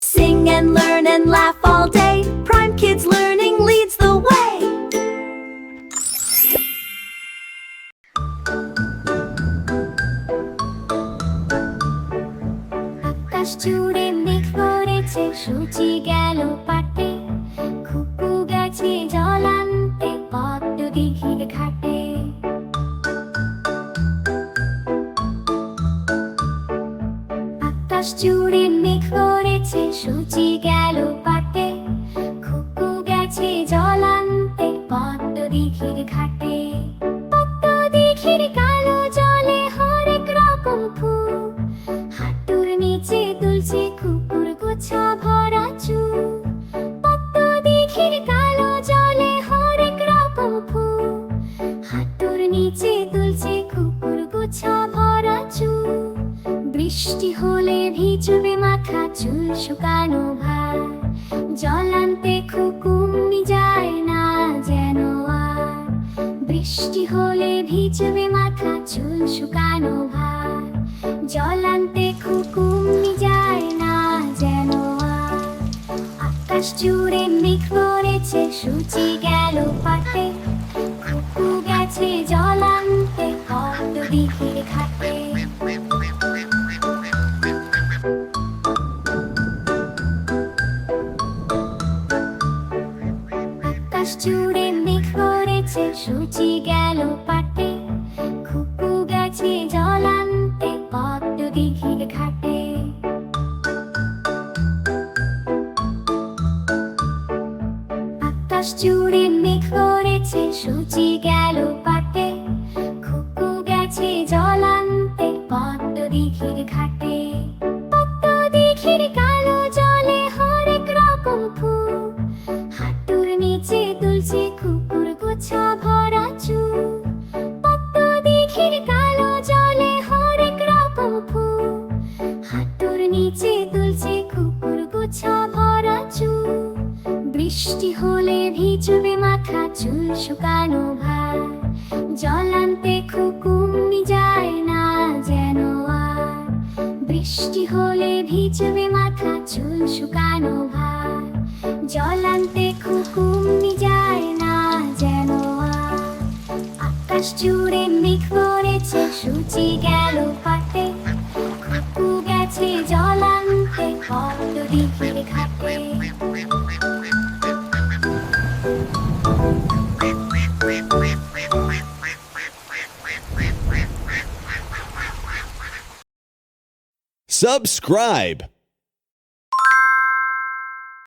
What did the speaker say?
Sing and learn and laugh all day. Prime Kids Learning leads the way. আকাশ জুড়ে মেঘ পড়েছে সূচি গেল পাটে আকাশ জুড়ে মেঘ করেছে সূচি গেল পাতে। খুকু গেছে জল আনতে পদ্ম দিঘির ঘাটে। বৃষ্টি হলে ভিজবে মাথা, চুল শুকানো ভার। জল আনতে খুকুমনি যায় না যেন আর। বৃষ্টি হলে ভিজবে মাথা, চুল শুকানো ভার। জল আনতে খুকুমনি যায় না যেন আর। আকাশ জুড়ে মেঘ পড়েছে সূচি গেল পাটে খুকু গেছে জল আনতে কত দিঘির আকাশ জুড়ে মেঘ পড়েছে সূচি গেল পাটে, খুকু গেছে জল আনতে পদ্ম দিঘির ঘাটে। আকাশ জুড়ে মেঘ পড়েছে সূচি গেল পাটে, খুকু গেছে জল আনতে পদ্ম দিঘির ঘাটে। ভরা চুল বৃষ্টি হলে ভিজবে মাথা চুল শুকানো ভার। জল আনতে খুকুমনি যায় না যেন আর। বৃষ্টি হলে ভিজবে মাথা চুল শুকানো ভার। জল আনতে খুকুমনি যায় না যেন আকাশ জুড়ে মেঘ পড়েছে সূচি গেল পাটে খুকু গেছে জল আনতে পদ্ম Subscribe.